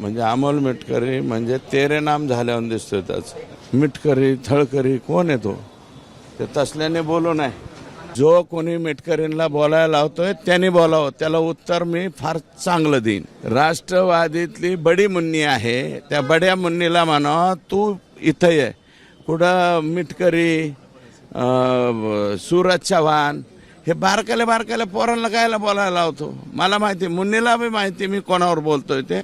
म्हणजे अमोल मिटकरी म्हणजे तेरे नाम झाल्यावर दिसतोय त्याच. मिटकरी थळकरी कोण येतो ते? तसल्याने बोलू नाही जो कोणी मिटकरींना बोलायला लावतोय त्यांनी बोलावं. त्याला उत्तर मी फार चांगलं देईन. राष्ट्रवादीतली बडी मुन्नी आहे. त्या बड्या मुन्नीला म्हणा तू इथं ये. कुठं मिटकरी सुरज सूरज चव्हाण हे बारकाल्या बारकाल्या पोरांना कायला बोलायला लावतो? मला माहिती मुन्नीला बी माहिती मी कोणावर बोलतोय ते.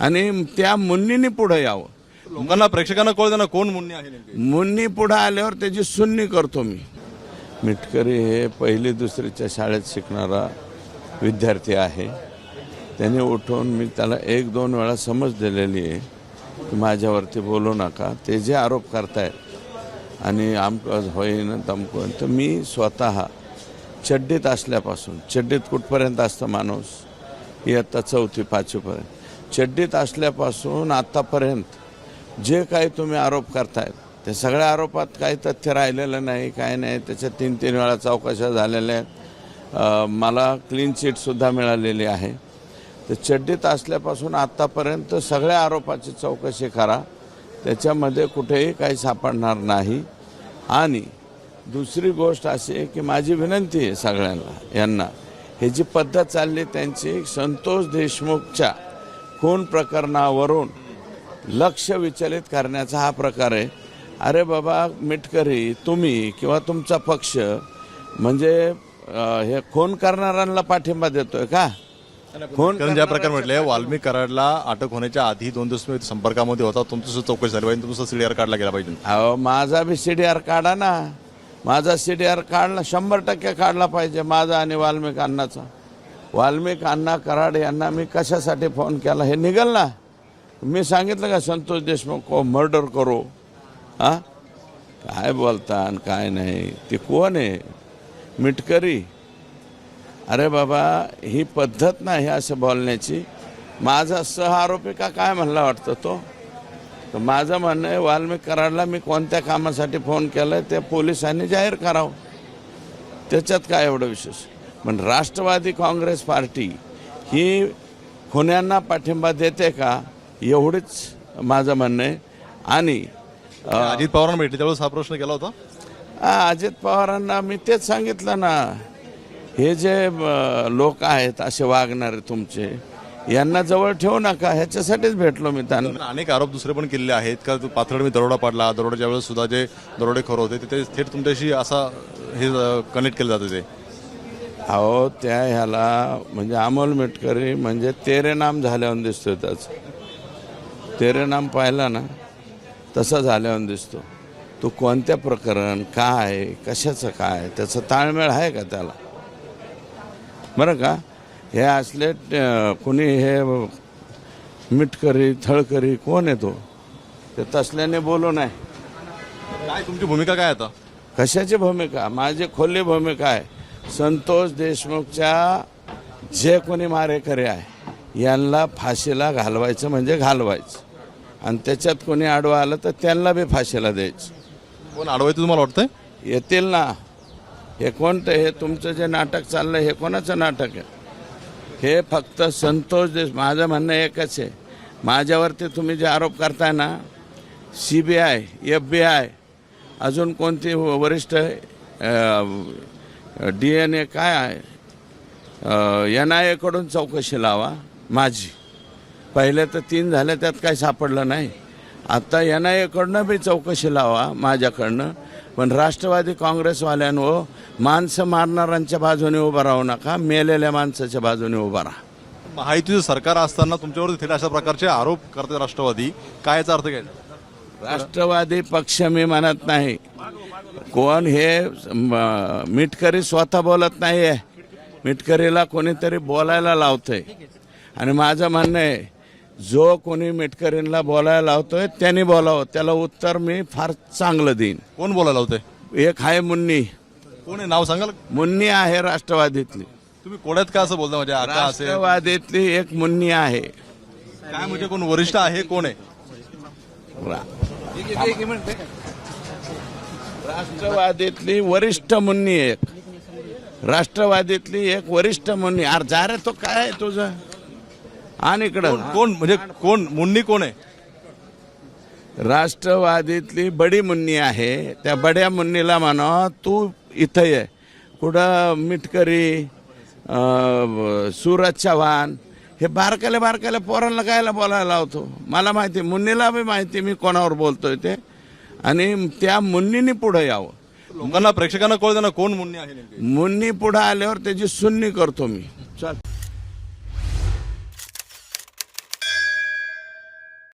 आणि त्या मुन्नीने पुढे यावं. लोकांना प्रेक्षकांना कळतं ना कोण मुन्नी आहे नेमके. मुन्नी पुढे आल्यावर त्याची सुन्नी करतो मी. मिटकरी हे पहिली दुसरीच्या शाळेत शिकणारा विद्यार्थी आहे. त्याने उठून मी त्याला एक दोन वेळा समज दिलेली आहे की माझ्यावरती बोलू नका. ते जे आरोप करतायत आणि आमकं होईन तमकं तर मी स्वतः चड्डीत असल्यापासून चड्डीत कुठपर्यंत असतं माणूस? इयत्ता चौथी पाचवीपर्यंत. चड्डीत असल्यापासून आत्तापर्यंत जे काही तुम्ही आरोप करतायत त्या सगळ्या आरोपात काही तथ्य राहिलेलं नाही काय नाही. त्याच्या तीन तीन वेळा चौकशा झालेल्या आहेत. मला क्लीन चिटसुद्धा मिळालेली आहे. तर चड्डीत असल्यापासून आत्तापर्यंत सगळ्या आरोपाची चौकशी करा. त्याच्यामध्ये कुठेही काही सापडणार नाही. आणि दुसरी गोष्ट अशी आहे की माझी विनंती आहे सगळ्यांना यांना. हे जी पद्धत चालली त्यांची संतोष देशमुखच्या खून प्रकरणावरून लक्ष विचलित करण्याचा हा प्रकार आहे. अरे बाबा मिटकरी तुम्ही किंवा तुमचा पक्ष म्हणजे हे खून करणाऱ्यांना पाठिंबा देतोय का? खून ज्या प्रकारे म्हटले वाल्मिक कराडला अटक होण्याच्या आधी दोन दिवस संपर्कामध्ये होता. तुमची चौकशी झाली पाहिजे. तुमचा सीडीआर काढला गेला पाहिजे. अहो माझा बी सी डी आर काढा ना. माझा सी डी आर काढला शंभर टक्के काढला पाहिजे माझा आणि वाल्मिक अण्णाचा वाल्मिक अण्णा कराड यांना मी कशासाठी फोन केला? हे निघल ना. मी सांगितलं का संतोष देशमुख को मर्डर करो? हा? काय बोलता आणि काय नाही. ते कोण आहे? मिटकरी. अरे बाबा ही पद्धत नाही असं बोलण्याची. माझा सह आरोपी का काय म्हणला वाटतं तो? तर माझं म्हणणं आहे वाल्मिक कराडला मी कोणत्या कामासाठी फोन केला आहे ते पोलिसांनी जाहीर करावं. त्याच्यात काय एवढं विशेष? पण राष्ट्रवादी काँग्रेस पार्टी ही खुन्यांना पाठिंबा देते का एवढीच माझं म्हणणं आहे. आणि अजित पवारांना भेटले त्यावेळेस हा प्रश्न केला होता? हा, अजित पवारांना मी तेच सांगितलं ना. हे जे लोक आहेत असे वागणारे तुमचे यांना जवळ ठेवू नका ह्याच्यासाठीच भेटलो मी त्यांना. पण अनेक आरोप दुसरे पण केलेले आहेत. का तो पाथर्ड मी दरोडा पाडला दरोड्याच्या वेळेस सुद्धा जे दरोडेखोर होते ते थेट तुमच्याशी असा हे कनेक्ट केलं जातं ते. अहो त्या ह्याला म्हणजे अमोल मिटकरी म्हणजे तेरे नाम झाल्यावर दिसतोय त्याच. तेरे नाम पाहिला ना तसा झाल्यावर दिसतो. तो कोणत्या प्रकरण काय कशाचं काय त्याचं ताळमेळ आहे का त्याला? बरं का? हे असले कुणी हे मिटकरी थळकरी कोण आहे तो? ते तसल्याने बोलू नये. काय तुमची भूमिका काय आता? कशाची भूमिका? माझी खोली भूमिका आहे. संतोष देशमुखच्या जे कोणी मारेकरी आहे यांना फाशीला घालवायचं म्हणजे घालवायचं. आणि त्याच्यात कोणी आडवं आलं तर त्यांना बी फाशीला द्यायचं. कोण अडवायचं तुम्हाला वाटतंय? येतील ना. हे कोणतं हे तुमचं जे नाटक चाललं हे कोणाचं नाटक आहे? हे फक्त संतोष देश माझं म्हणणं एकच आहे. माझ्यावरती तुम्ही जे आरोप करताय ना C B I F B I अजून कोणती वरिष्ठ डी एन ए काय आहे? एन आय एकडून चौकशी लावा माझी. पहिले तर तीन झाले त्यात काही सापडलं नाही. आता एन आय एकडनं बी चौकशी लावा माझ्याकडनं. पण राष्ट्रवादी काँग्रेसवाल्यांवर माणसं मारणाऱ्यांच्या बाजूने उभं राहू नका मेलेल्या माणसाच्या बाजूने उभा राहा. महायुतीचं सरकार असताना तुमच्यावर थेट अशा प्रकारचे आरोप करते राष्ट्रवादी. काय याचा अर्थ काय? राष्ट्रवादी पक्ष मी म्हणत नाही. कोण हे मिटकरी स्वतः बोलत नाही आहे मिटकरीला कोणीतरी बोलायला लावतंय. आणि माझं म्हणणं आहे जो कोणी मिटकरींना बोलायला लावतोय त्यांनी बोलावं. त्याला उत्तर मी फार चांगलं देईन. कोण बोलायला होते एक आहे मुन्नी. कोण आहे? नाव सांगाल? मुन्नी आहे राष्ट्रवादीतली. तुम्ही कोड्यात का असं बोलता? म्हणजे आता असे राष्ट्रवादीतली एक मुन्नी आहे. काय म्हणजे कोण? वरिष्ठ आहे? कोण आहे? राष्ट्रवादीतली वरिष्ठ मुन्नी एक. राष्ट्रवादीतली एक वरिष्ठ मुन्नी. अरे जा रे तो काय आहे तुझं? आणि इकडं. कोण- म्हणजे कोण मुन्नी कोण आहे? राष्ट्रवादीतली बडी मुन्नी आहे. त्या बड्या मुन्नीला म्हणा तू इथं ये. कुठं मिटकरी सूरज चव्हाण हे बारकाले बारकाले पोरांना कायला बोलायला लावतो? मला माहिती मुन्नीला बी माहिती मी कोणावर बोलतोय ते. आणि त्या मुन्नीनी पुढे यावं. लोकांना प्रेक्षकांना कळतं ना कोण मुन्नी आहे मुन्नी पुढे आल्यावर त्याची सुन्नी करतो मी. चल.